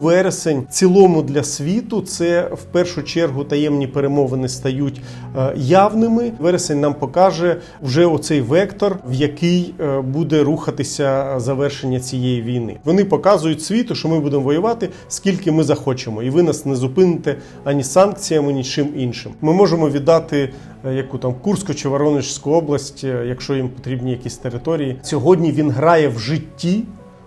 Вересень в цілому для світу це в першу чергу таємні перемовини стають е, явними. Вересень нам покаже вже оцей вектор, в який е, буде рухатися завершення цієї війни. Вони показують світу, що ми будемо воювати скільки ми захочемо, і ви нас не зупините ані санкціями, ні чим іншим. Ми можемо віддати е, яку там Курську чи Воронежську область, якщо їм потрібні якісь території. Сьогодні він грає в житті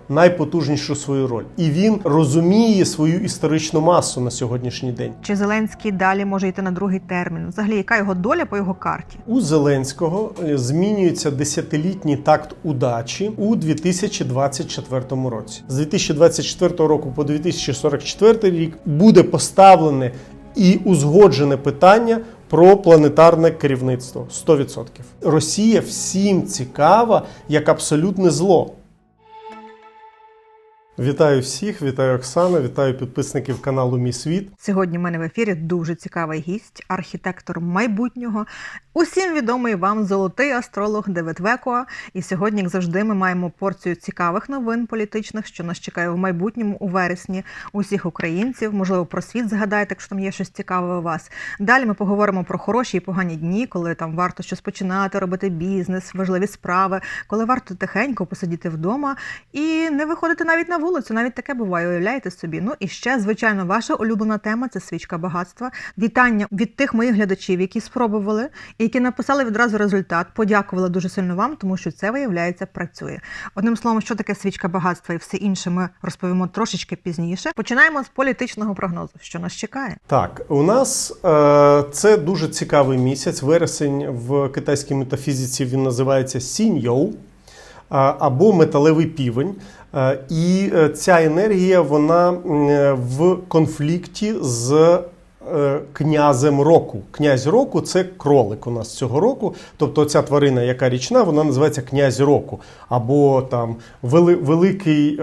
найпотужнішу свою роль, і він розуміє свою історичну масу на сьогоднішній день. Чи Зеленський далі може йти на другий термін? Взагалі, яка його доля по його карті? У Зеленського змінюється десятилітній такт удачі у 2024 році. З 2024 року по 2044 рік буде поставлене і узгоджене питання. Про планетарне керівництво 100%. Росія всім цікава як абсолютне зло. Вітаю всіх, вітаю Оксана, вітаю підписників каналу Мій Світ. Сьогодні в мене в ефірі дуже цікавий гість, архітектор майбутнього. Усім відомий вам золотий астролог Девід Векоа. І сьогодні, як завжди, ми маємо порцію цікавих новин політичних, що нас чекає в майбутньому у вересні. Усіх українців, можливо, про світ згадаєте, якщо там є щось цікаве у вас. Далі ми поговоримо про хороші і погані дні, коли там варто щось починати, робити бізнес, важливі справи, коли варто тихенько посидіти вдома і не виходити навіть на вулицю. Навіть таке буває, уявляєте собі. Ну і ще, звичайно, ваша улюблена тема це свічка багатства. Вітання від тих моїх глядачів, які спробували, і які написали відразу результат. Подякувала дуже сильно вам, тому що це виявляється працює. Одним словом, що таке свічка багатства і все інше ми розповімо трошечки пізніше. Починаємо з політичного прогнозу, що нас чекає. Так, у нас е, це дуже цікавий місяць. Вересень в китайській метафізиці він називається сіньоу е, або металевий півень. І е, ця енергія вона е, в конфлікті з е, князем року. Князь року це кролик у нас цього року. Тобто ця тварина, яка річна, вона називається князь року, або там великий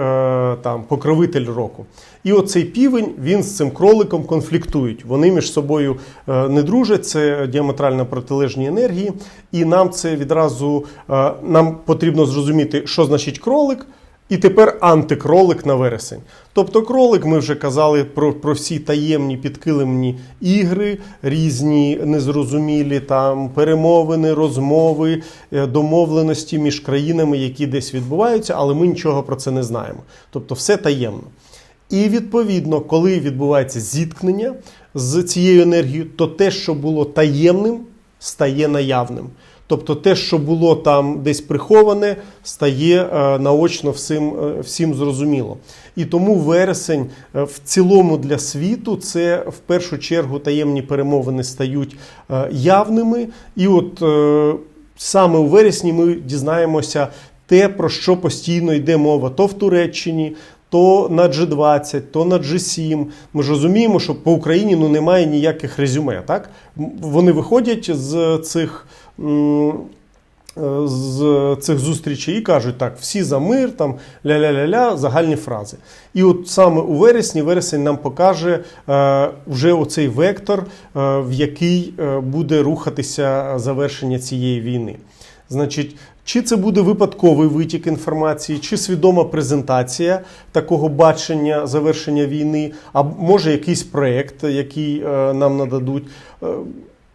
там, покровитель року. І оцей півень він з цим кроликом конфліктують. Вони між собою е, не дружать, це діаметрально протилежні енергії. І нам це відразу е, нам потрібно зрозуміти, що значить кролик. І тепер антикролик на вересень. Тобто кролик, ми вже казали про, про всі таємні підкилимні ігри, різні незрозумілі там перемовини, розмови, е, домовленості між країнами, які десь відбуваються, але ми нічого про це не знаємо. Тобто все таємно. І відповідно, коли відбувається зіткнення з цією енергією, то те, що було таємним, стає наявним. Тобто те, що було там десь приховане, стає е, наочно всім, е, всім зрозуміло. І тому вересень е, в цілому для світу це в першу чергу таємні перемовини стають явними. І от саме у вересні ми дізнаємося те, про що постійно йде мова, то в Туреччині. То на G20, то на G7. Ми ж розуміємо, що по Україні ну немає ніяких резюме. Так вони виходять з цих. е, З цих зустрічей і кажуть так, всі за мир, там ля-ля-ля-ля, загальні фрази. І от саме у вересні вересень нам покаже е, вже оцей вектор, е, в який е, буде рухатися завершення цієї війни. Значить, чи це буде випадковий витік інформації, чи свідома презентація такого бачення завершення війни, а може якийсь проєкт, який е, нам нададуть. Е,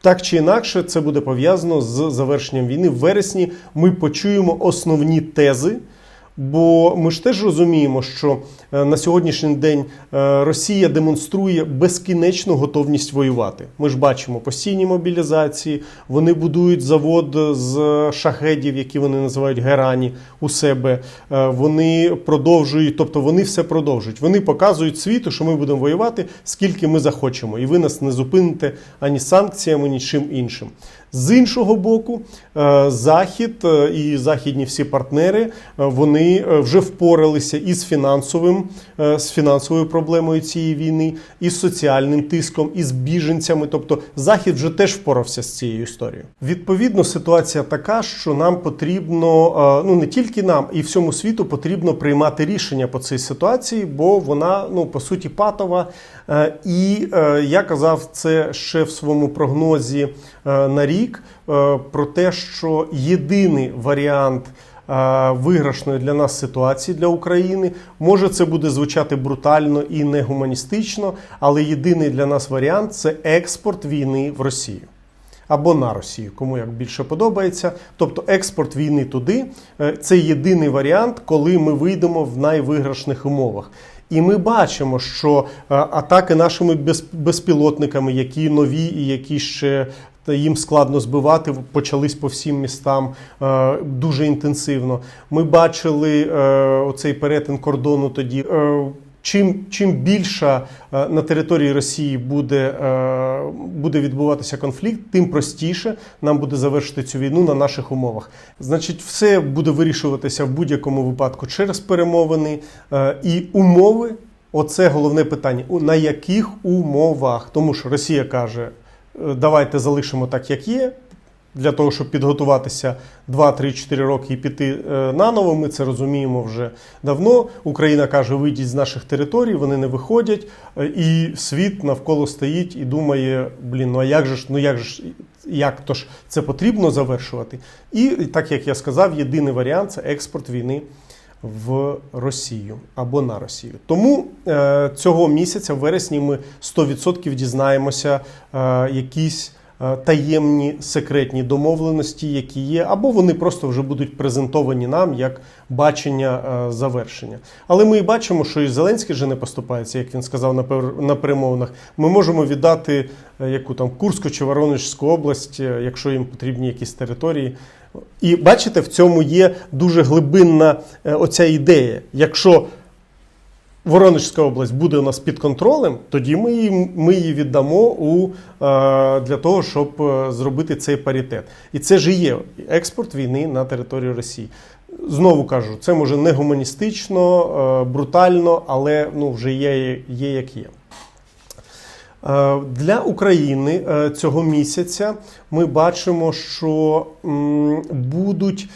так чи інакше, це буде пов'язано з завершенням війни. В вересні ми почуємо основні тези. Бо ми ж теж розуміємо, що е, на сьогоднішній день е, Росія демонструє безкінечну готовність воювати. Ми ж бачимо постійні мобілізації. Вони будують завод з шахедів, які вони називають герані у себе. Е, Вони продовжують, тобто вони все продовжують. Вони показують світу, що ми будемо воювати скільки ми захочемо, і ви нас не зупините ані санкціями, ні чим іншим. З іншого боку, е, Захід е, і західні всі партнери е, вони вже впоралися із фінансовим з фінансовою проблемою цієї війни, із соціальним тиском, із біженцями. Тобто Захід вже теж впорався з цією історією. Відповідно, ситуація така, що нам потрібно е, ну не тільки нам, і всьому світу потрібно приймати рішення по цій ситуації, бо вона ну по суті патова. Е, І е, я казав це ще в своєму прогнозі е, на рік е, про те, що єдиний варіант е, виграшної для нас ситуації для України. Може, це буде звучати брутально і не гуманістично, але єдиний для нас варіант це експорт війни в Росію. Або на Росію, кому як більше подобається. Тобто експорт війни туди е, це єдиний варіант, коли ми вийдемо в найвиграшних умовах. І ми бачимо, що е, атаки нашими безпілотниками, які нові і які ще їм складно збивати, почались по всім містам е, дуже інтенсивно. Ми бачили е, оцей перетин кордону тоді. Е, Чим, чим більша е, на території Росії буде, буде відбуватися конфлікт, тим простіше нам буде завершити цю війну на наших умовах. Значить, все буде вирішуватися в будь-якому випадку через перемовини і умови. Оце головне питання. На яких умовах? Тому що Росія каже, давайте залишимо так, як є. Для того, щоб підготуватися 2-3-4 роки і піти е, наново, ми це розуміємо вже давно. Україна каже, вийдіть з наших територій, вони не виходять, е, і світ навколо стоїть і думає: блін, ну а як же ж, ну як же ж, як то ж це потрібно завершувати? І так як я сказав, єдиний варіант це експорт війни в Росію або на Росію. Тому е, цього місяця, в вересні, ми 100% дізнаємося е, якісь таємні секретні домовленості, які є, або вони просто вже будуть презентовані нам як бачення е, завершення. Але ми і бачимо, що і Зеленський вже не поступається, як він сказав на пер- перемовинах. Ми можемо віддати е, яку там Курську чи Воронежську область, е, якщо їм потрібні якісь території. І бачите, в цьому є дуже глибинна е, оця ідея. Якщо Воронежська область буде у нас під контролем, тоді ми її, ми її віддамо у, е, для того, щоб е, зробити цей паритет. І це ж є експорт війни на територію Росії. Знову кажу, це може не гуманістично, е, брутально, але ну, вже є, є як є. Для України цього місяця ми бачимо, що будуть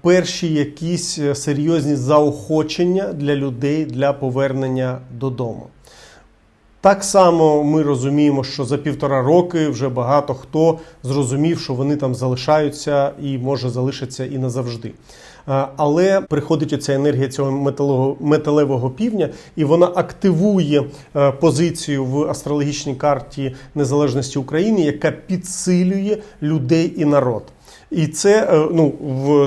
перші якісь е, серйозні заохочення для людей для повернення додому. Так само ми розуміємо, що за півтора роки вже багато хто зрозумів, що вони там залишаються і може залишаться і назавжди. Е, Але приходить оця енергія цього металевого, півня, і вона активує е, позицію в астрологічній карті незалежності України, яка підсилює людей і народ. І це е, ну, в, е,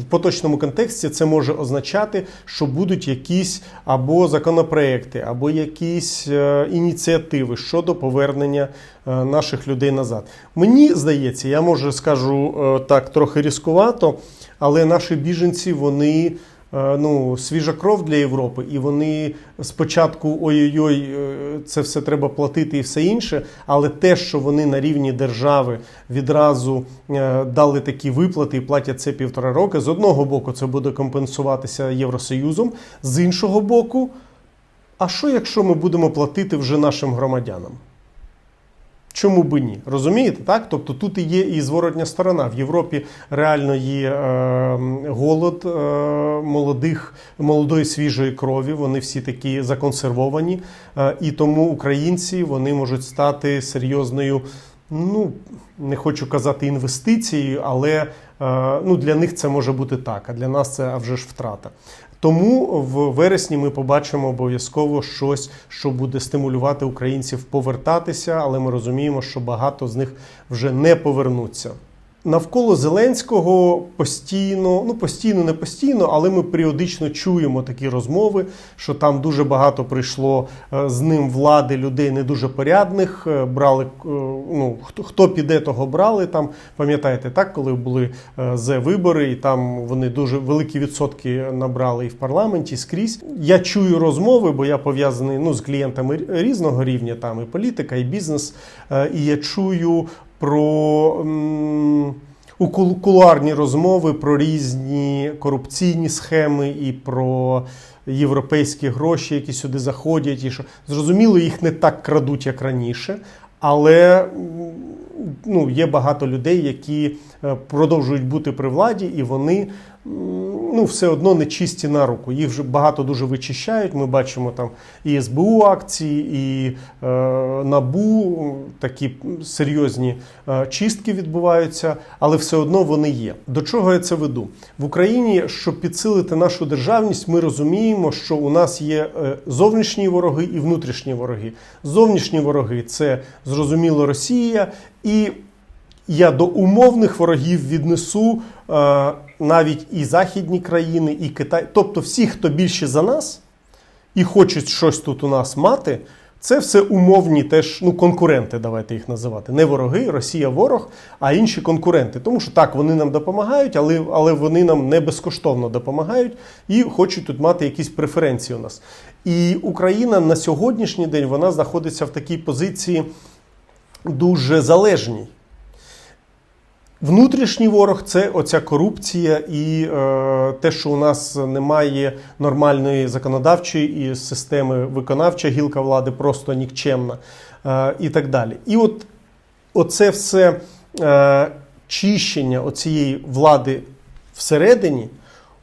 в поточному контексті це може означати, що будуть якісь або законопроекти, або якісь е, ініціативи щодо повернення наших людей назад. Мені здається, я може скажу так трохи різкувато, але наші біженці вони. Е, Ну, свіжа кров для Європи, і вони спочатку ой-ой-ой, е, це все треба платити і все інше. Але те, що вони на рівні держави відразу е, дали такі виплати і платять це півтора роки. З одного боку, це буде компенсуватися Євросоюзом, з іншого боку, а що якщо ми будемо платити вже нашим громадянам? Чому би ні? Розумієте, так? Тобто тут і є і зворотня сторона. В Європі реально є е, голод е, молодих, молодої свіжої крові. Вони всі такі законсервовані. Е, і тому українці вони можуть стати серйозною. Ну, не хочу казати інвестицією, але е, ну, для них це може бути так, а для нас це а вже ж втрата. Тому в вересні ми побачимо обов'язково щось, що буде стимулювати українців повертатися, але ми розуміємо, що багато з них вже не повернуться. Навколо Зеленського постійно, ну постійно, не постійно, але ми періодично чуємо такі розмови, що там дуже багато прийшло е, з ним влади людей не дуже порядних. е, Брали е, ну хто, хто піде, того брали. Там пам'ятаєте, так, коли були зе вибори, і там вони дуже великі відсотки набрали і в парламенті, і скрізь. Я чую розмови, бо я пов'язаний ну з клієнтами різного рівня, там і політика, і бізнес. І я чую про м, кулуарні розмови про різні корупційні схеми і про європейські гроші, які сюди заходять. І що зрозуміло, їх не так крадуть, як раніше, але ну, є багато людей, які е, продовжують бути при владі, і вони ну, все одно не чисті на руку. Їх вже багато дуже вичищають. Ми бачимо там і СБУ акції, і е, НАБУ, такі серйозні е, чистки відбуваються, але все одно вони є. До чого я це веду? В Україні, щоб підсилити нашу державність, ми розуміємо, що у нас є е, зовнішні вороги і внутрішні вороги. Зовнішні вороги це зрозуміло Росія і я до умовних ворогів віднесу е, навіть і західні країни, і Китай, тобто всі, хто більше за нас і хочуть щось тут у нас мати, це все умовні теж ну, конкуренти, давайте їх називати. Не вороги, Росія ворог, а інші конкуренти. Тому що так, вони нам допомагають, але, але вони нам не безкоштовно допомагають і хочуть тут мати якісь преференції у нас. І Україна на сьогоднішній день вона знаходиться в такій позиції дуже залежній. Внутрішній ворог це оця корупція і е, те, що у нас немає нормальної законодавчої і системи виконавча гілка влади просто нікчемна е, і так далі. І от оце все е, чищення оцієї влади всередині,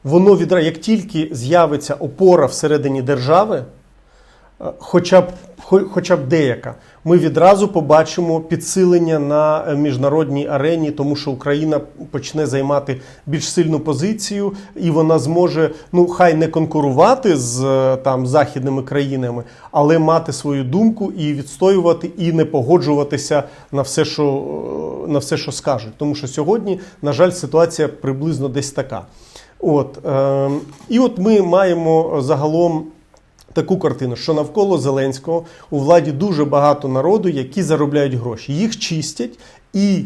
воно відра, як тільки з'явиться опора всередині держави, хоча б, хоча б деяка, ми відразу побачимо підсилення на е, міжнародній арені, тому що Україна почне займати більш сильну позицію, і вона зможе, ну хай не конкурувати з е, там західними країнами, але мати свою думку і відстоювати, і не погоджуватися на все, що е, на все, що скажуть. Тому що сьогодні, на жаль, ситуація приблизно десь така. От, е, і от ми маємо загалом таку картину, що навколо Зеленського у владі дуже багато народу, які заробляють гроші. Їх чистять, і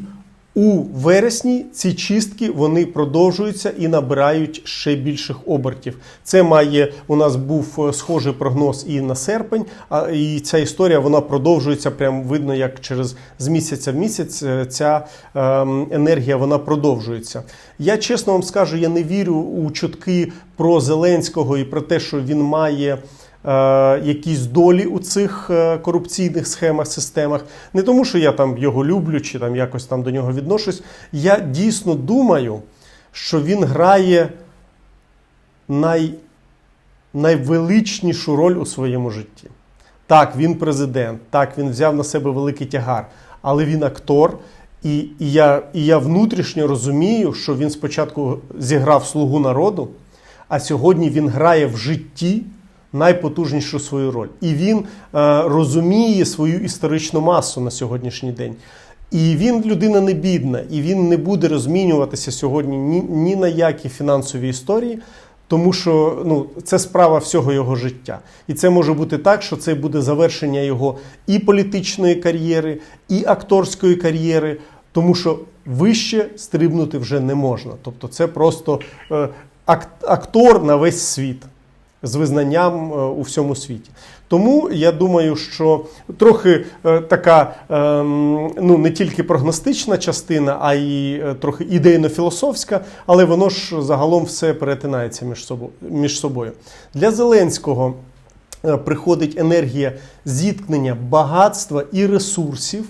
у вересні ці чистки вони продовжуються і набирають ще більших обертів. Це має у нас був е, схожий прогноз і на серпень. А і ця історія вона продовжується. Прям видно, як через з місяця в місяць е, ця ем, енергія вона продовжується. Я чесно вам скажу, я не вірю у чутки про Зеленського і про те, що він має. Е, Якісь долі у цих е, корупційних схемах, системах, не тому, що я там його люблю чи там якось там до нього відношусь. Я дійсно думаю, що він грає най, найвеличнішу роль у своєму житті. Так, він президент, так, він взяв на себе великий тягар, але він актор. І, і, я, і я внутрішньо розумію, що він спочатку зіграв слугу народу, а сьогодні він грає в житті найпотужнішу свою роль. І він е, розуміє свою історичну масу на сьогоднішній день. І він людина не бідна, і він не буде розмінюватися сьогодні ні, ні на які фінансові історії, тому що ну, це справа всього його життя. І це може бути так, що це буде завершення його і політичної кар'єри, і акторської кар'єри, тому що вище стрибнути вже не можна. Тобто, це просто е, ак- актор на весь світ з визнанням е, у всьому світі. Тому я думаю, що трохи е, така ем, ну не тільки прогностична частина, а й е, трохи ідейно-філософська, але воно ж загалом все перетинається між собою. Між собою. Для Зеленського приходить енергія зіткнення багатства і ресурсів.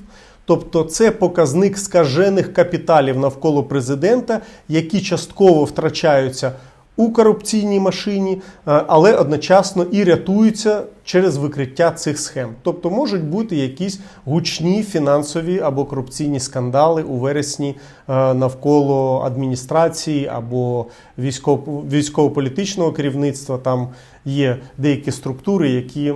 Тобто це показник скажених капіталів навколо президента, які частково втрачаються у корупційній машині, е, але одночасно і рятуються через викриття цих схем. Тобто можуть бути якісь гучні фінансові або корупційні скандали у вересні е, навколо адміністрації або військово- військово-політичного керівництва. Там є деякі структури, які.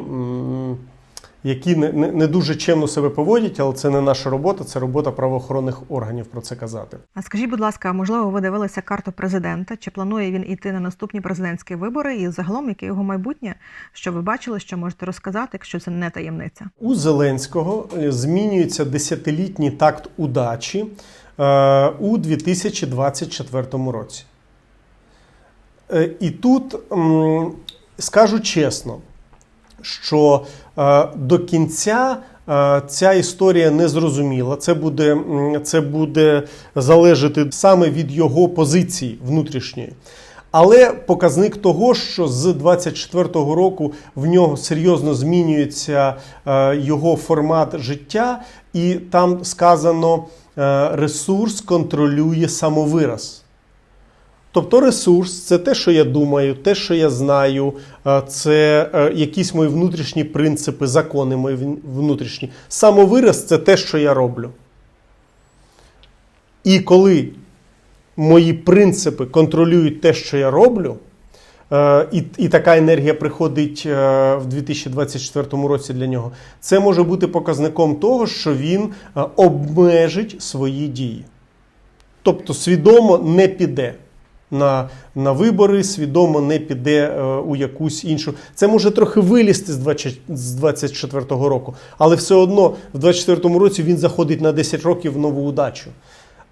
Які не, не, не дуже чемно себе поводять, але це не наша робота, це робота правоохоронних органів про це казати. А скажіть, будь ласка, можливо, ви дивилися карту президента? Чи планує він іти на наступні президентські вибори? І загалом, яке його майбутнє? Що ви бачили, що можете розказати, якщо це не таємниця? У Зеленського е, змінюється десятилітній такт удачі е, у 2024 році. Е, і тут м, скажу чесно, що до кінця е, ця історія не зрозуміла. Це буде, це буде залежати саме від його позиції внутрішньої. Але показник того, що з 24-го року в нього серйозно змінюється е, його формат життя, і там сказано, е, ресурс контролює самовираз. Тобто ресурс це те, що я думаю, те, що я знаю, це е, якісь мої внутрішні принципи, закони мої внутрішні. Самовираз це те, що я роблю. І коли мої принципи контролюють те, що я роблю, е, і, і така енергія приходить е, в 2024 році для нього, це може бути показником того, що він обмежить свої дії. Тобто свідомо не піде на, на вибори, свідомо не піде е, у якусь іншу. Це може трохи вилізти з 20 з 24-го року, але все одно в 24-му році він заходить на 10 років в нову удачу.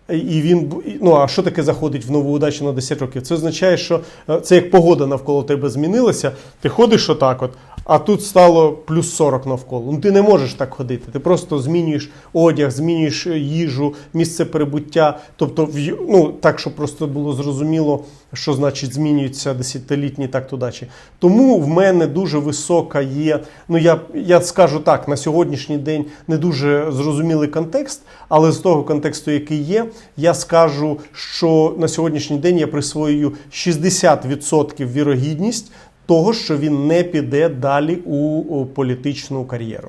І він ну а що таке заходить в нову удачу на 10 років? Це означає, що е, це як погода навколо тебе змінилася. Ти ходиш отак, от, а тут стало плюс 40 навколо. Ну ти не можеш так ходити. Ти просто змінюєш одяг, змінюєш е, їжу, місце перебуття. Тобто, ну так, щоб просто було зрозуміло, що значить змінюються десятилітні так удачі. Тому в мене дуже висока є. Ну я, я скажу так, на сьогоднішній день не дуже зрозумілий контекст, але з того контексту, який є, я скажу, що на сьогоднішній день я присвоюю 60% вірогідність того, що він не піде далі у, політичну кар'єру.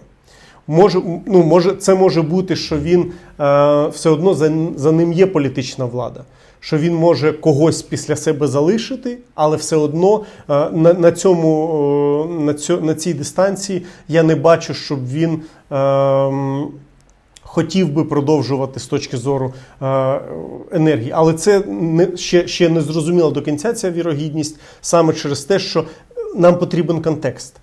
Може, ну, може, це може бути, що він е, все одно за, за ним є політична влада. Що він може когось після себе залишити, але все одно е, на, на, цьому, е, на, цьо, на цій дистанції я не бачу, щоб він е, хотів би продовжувати з точки зору е, енергії. Але це не, ще, ще не зрозуміла до кінця ця вірогідність саме через те, що нам потрібен контекст.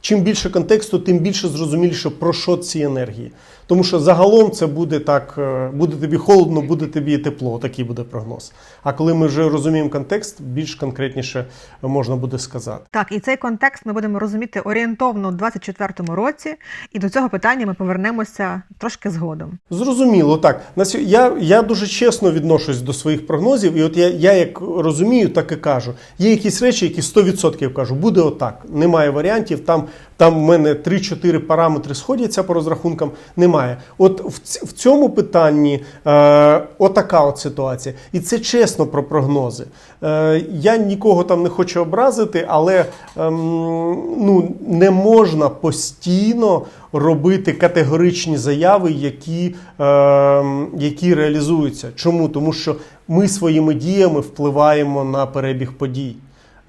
Чим більше контексту, тим більше зрозуміліше про що ці енергії. Тому що загалом це буде так: е, буде тобі холодно, буде тобі тепло. Такий буде прогноз. А коли ми вже розуміємо контекст, більш конкретніше можна буде сказати. Так, і цей контекст ми будемо розуміти орієнтовно у 24-му році, і до цього питання ми повернемося трошки згодом. Зрозуміло, так. Я, я дуже чесно відношусь до своїх прогнозів, і от я, я як розумію, так і кажу. Є якісь речі, які 100% кажу, буде отак. Немає варіантів. Там, там в мене 3-4 параметри сходяться по розрахункам. Немає. От в, цьому питанні е, отака от ситуація. І це чесно про прогнози. Е, я нікого там не хочу образити, але ем, ну, не можна постійно робити категоричні заяви, які, е, які реалізуються. Чому? Тому що ми своїми діями впливаємо на перебіг подій.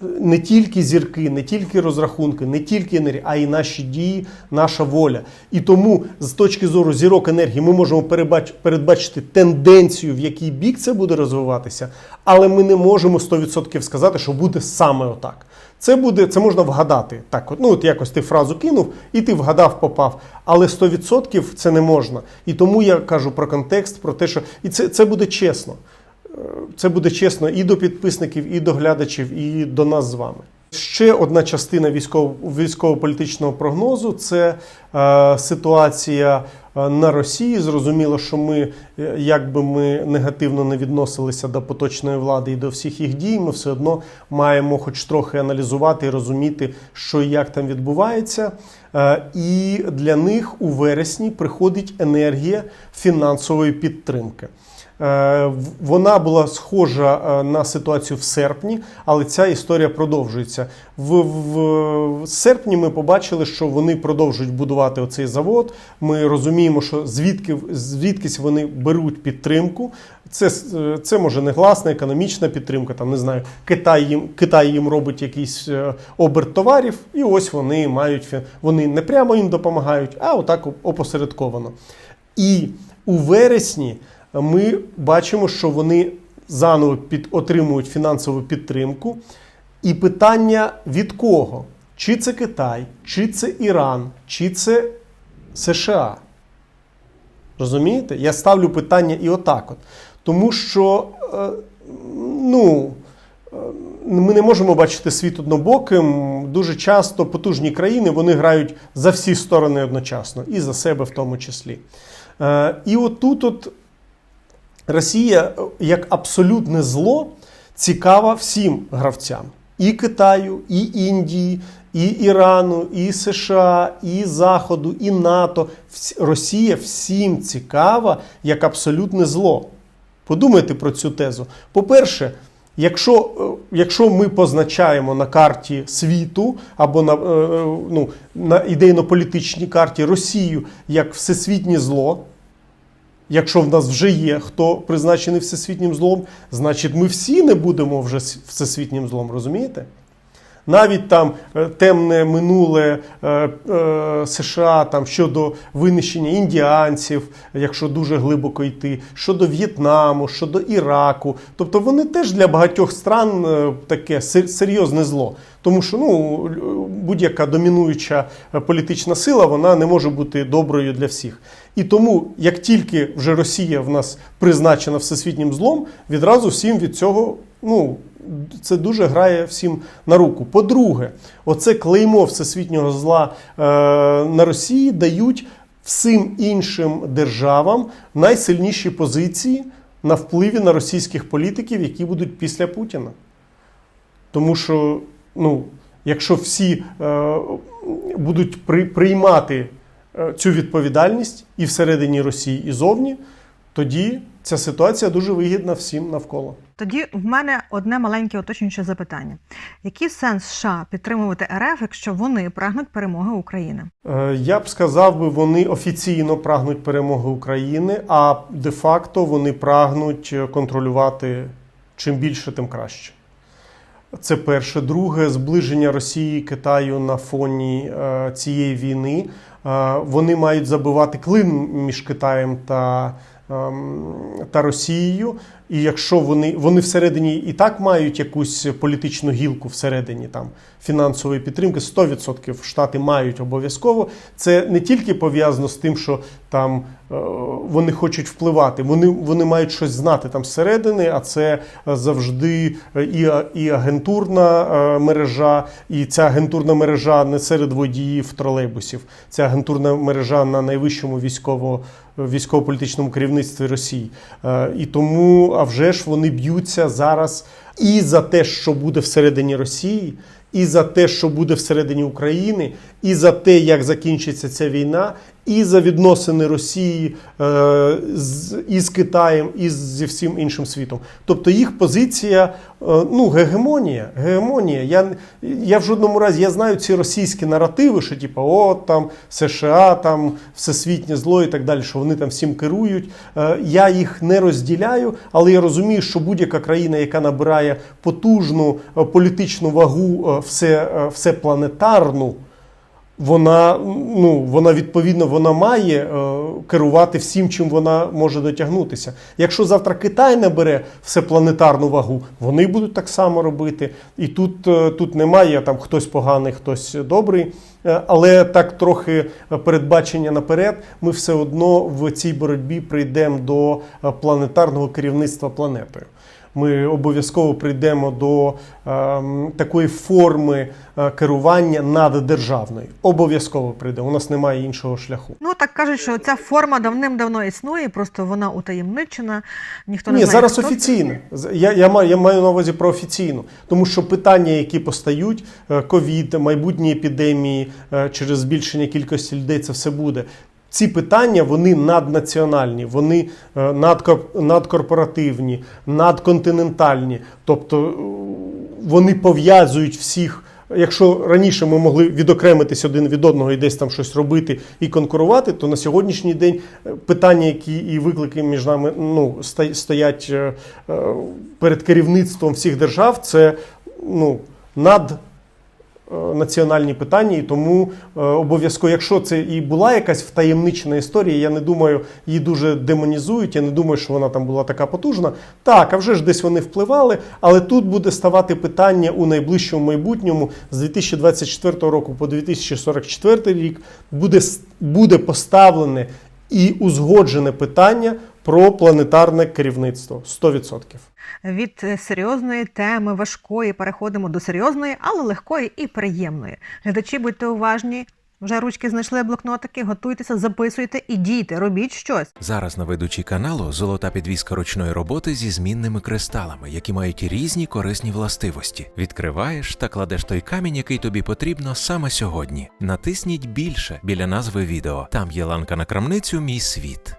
Не тільки зірки, не тільки розрахунки, не тільки енергія, а й наші дії, наша воля. І тому з точки зору зірок енергії ми можемо передбачити тенденцію, в який бік це буде розвиватися, але ми не можемо 100% сказати, що буде саме отак. Це буде, це можна вгадати. Так, от, ну от якось ти фразу кинув, і ти вгадав, попав. Але 100% це не можна. І тому я кажу про контекст, про те, що і це, це буде чесно. Це буде чесно і до підписників, і до глядачів, і до нас з вами. Ще одна частина військово- військово-політичного прогнозу це е, ситуація е, на Росії. Зрозуміло, що ми, е, як би ми негативно не відносилися до поточної влади і до всіх їх дій, ми все одно маємо хоч трохи аналізувати і розуміти, що і як там відбувається. Е, і для них у вересні приходить енергія фінансової підтримки. Е, Вона була схожа е, на ситуацію в серпні, але ця історія продовжується. В, в, в серпні ми побачили, що вони продовжують будувати оцей завод. Ми розуміємо, що звідки звідкись вони беруть підтримку. Це, е, це може негласна економічна підтримка. Там не знаю, Китай їм Китай їм робить якийсь оберт товарів, і ось вони мають вони не прямо їм допомагають, а отак опосередковано. І у вересні ми бачимо, що вони заново під, отримують фінансову підтримку. І питання від кого? Чи це Китай, чи це Іран, чи це США? Розумієте? Я ставлю питання і отак. От. Тому що е, ну, е, ми не можемо бачити світ однобоким. Дуже часто потужні країни вони грають за всі сторони одночасно, і за себе в тому числі. Е, І отут от Росія е, як абсолютне зло цікава всім гравцям: і Китаю, і Індії, і Ірану, і США, і Заходу, і НАТО. Росія всім цікава як абсолютне зло. Подумайте про цю тезу. По-перше, Якщо, е, якщо ми позначаємо на карті світу або на, е, ну, на ідейно-політичній карті Росію як всесвітнє зло, якщо в нас вже є хто призначений всесвітнім злом, значить ми всі не будемо вже всесвітнім злом, розумієте? Навіть там е, темне минуле е, е, США там щодо винищення індіанців, якщо дуже глибоко йти, щодо В'єтнаму, щодо Іраку. Тобто вони теж для багатьох стран таке серйозне зло. Тому що ну, будь-яка домінуюча політична сила вона не може бути доброю для всіх. І тому, як тільки вже Росія в нас призначена всесвітнім злом, відразу всім від цього ну, це дуже грає всім на руку. По-друге, оце клеймо всесвітнього зла е, на Росії дають всім іншим державам найсильніші позиції на впливі на російських політиків, які будуть після Путіна. Тому що, ну, якщо всі е, будуть при, приймати цю відповідальність і всередині Росії, і зовні, тоді ця ситуація дуже вигідна всім навколо. Тоді в мене одне маленьке уточнююче запитання: який сенс США підтримувати РФ, якщо вони прагнуть перемоги України? Е, Я б сказав би, вони офіційно прагнуть перемоги України, а де-факто вони прагнуть е, контролювати чим більше, тим краще. Це перше. Друге, зближення Росії і Китаю на фоні е, цієї війни. Е, вони мають забивати клин між Китаєм та, ем, та Росією. І якщо вони, вони всередині і так мають якусь політичну гілку всередині там фінансової підтримки, 100% Штати мають обов'язково. Це не тільки пов'язано з тим, що там е, вони хочуть впливати, вони, вони мають щось знати там зсередини, а це завжди і, і агентурна е, мережа, і ця агентурна мережа не серед водіїв тролейбусів. Ця агентурна мережа на найвищому військово, військово-політичному керівництві Росії. Е, І тому, а вже ж вони б'ються зараз і за те, що буде всередині Росії, і за те, що буде всередині України, і за те, як закінчиться ця війна, і за відносини Росії е, із Китаєм, і зі всім іншим світом. Тобто їх позиція, е, ну, гегемонія. гегемонія. Я, я в жодному разі я знаю ці російські наративи, що типу, о, там США, там всесвітнє зло і так далі, що вони там всім керують. Е, я їх не розділяю, але я розумію, що будь-яка країна, яка набирає потужну е, політичну вагу, е, все, е, всепланетарну, вона, ну, вона відповідно вона має е, керувати всім, чим вона може дотягнутися. Якщо завтра Китай набере всепланетарну вагу, вони будуть так само робити. І тут, е, тут немає там хтось поганий, хтось добрий. Е, Але так трохи передбачення наперед, ми все одно в цій боротьбі прийдемо до е, планетарного керівництва планетою. Ми обов'язково прийдемо до ем, такої форми е, керування наддержавної. Обов'язково прийдемо. У нас немає іншого шляху. Ну так кажуть, що ця форма давним-давно існує, просто вона утаємничена. Ніхто не Ні, знає. зараз хто офіційно. Я, я, маю, я маю на увазі про офіційну. Тому що питання, які постають, е, ковід, майбутні епідемії е, через збільшення кількості людей, це все буде. Ці питання вони наднаціональні, вони е, надкорпоративні, надконтинентальні. Тобто е, вони пов'язують всіх. Якщо раніше ми могли відокремитись один від одного і десь там щось робити і конкурувати, то на сьогоднішній день е, питання, які і виклики між нами ну, стоять перед керівництвом всіх держав, це ну, над національні питання, і тому е, обов'язково, якщо це і була якась втаємничена історія, я не думаю, її дуже демонізують. Я не думаю, що вона там була така потужна. Так, а вже ж десь вони впливали, але тут буде ставати питання у найближчому майбутньому з 2024 року по 2044 рік буде, буде поставлене і узгоджене питання про планетарне керівництво 100%. Від е, серйозної теми важкої переходимо до серйозної, але легкої і приємної. Глядачі, будьте уважні. Вже ручки знайшли блокнотики, готуйтеся, записуйте і дійте, робіть щось. Зараз на ведучій каналу золота підвіска ручної роботи зі змінними кристалами, які мають різні корисні властивості. Відкриваєш та кладеш той камінь, який тобі потрібно саме сьогодні. Натисніть більше біля назви відео. Там є ланка на крамницю Мій світ.